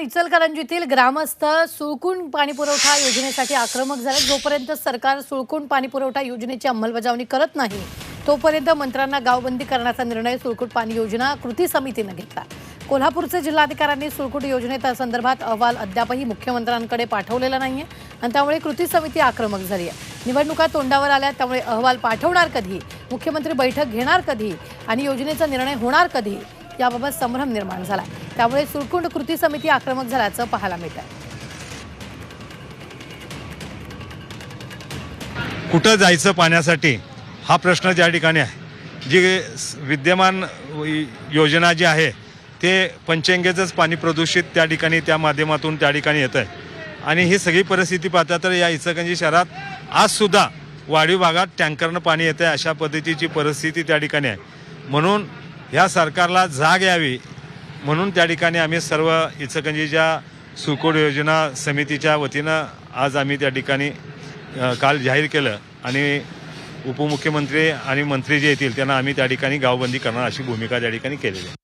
इचलकरंजीतील ग्रामस्थ सुळकूण पाणीपुरवठा योजनेसाठी आक्रमक झाले जोपर्यंत सरकार सुळकूण पाणीपुरवठा योजनेची अंमलबजावणी करत नाही तोपर्यंत मंत्र्यांना गावबंदी करण्याचा निर्णय सुळकूट पाणी योजना कृती समितीनं घेतला. कोल्हापूरचे जिल्हाधिकाऱ्यांनी सुळकूट योजनेच्या संदर्भात अहवाल अद्यापही मुख्यमंत्र्यांकडे पाठवलेला नाहीये आणि त्यामुळे कृती समिती आक्रमक झाली आहे. निवडणुका तोंडावर आल्या त्यामुळे अहवाल पाठवणार कधी? मुख्यमंत्री बैठक घेणार कधी? आणि योजनेचा निर्णय होणार कधी? याबाबत संभ्रम निर्माण झाला त्यामुळे सुरकुंड कृती समिती आक्रमक झाल्याचं पाहायला मिळत आहे कुठं जायचं पाण्यासाठी? हा प्रश्न ज्या ठिकाणी आहे. जी विद्यमान योजना जी आहे ते पंचंगेचंच पाणी प्रदूषित त्या ठिकाणी त्या माध्यमातून त्या ठिकाणी येतं आहे आणि ही सगळी परिस्थिती पाहता तर या इचलकरंजी शहरात आजसुद्धा वाढीव भागात टँकरनं पाणी येतं आहे अशा पद्धतीची परिस्थिती त्या ठिकाणी आहे. म्हणून ह्या सरकारला जाग यावी म्हणून त्या ठिकाणी आम्ही सर्व इचकंजीच्या सुकोड योजना समितीच्या वतीनं आज आम्ही त्या ठिकाणी काल जाहीर केलं आणि उपमुख्यमंत्री आणि मंत्री जे येतील त्यांना आम्ही त्या ठिकाणी गावबंदी करणार अशी भूमिका त्या ठिकाणी केलेली आहे.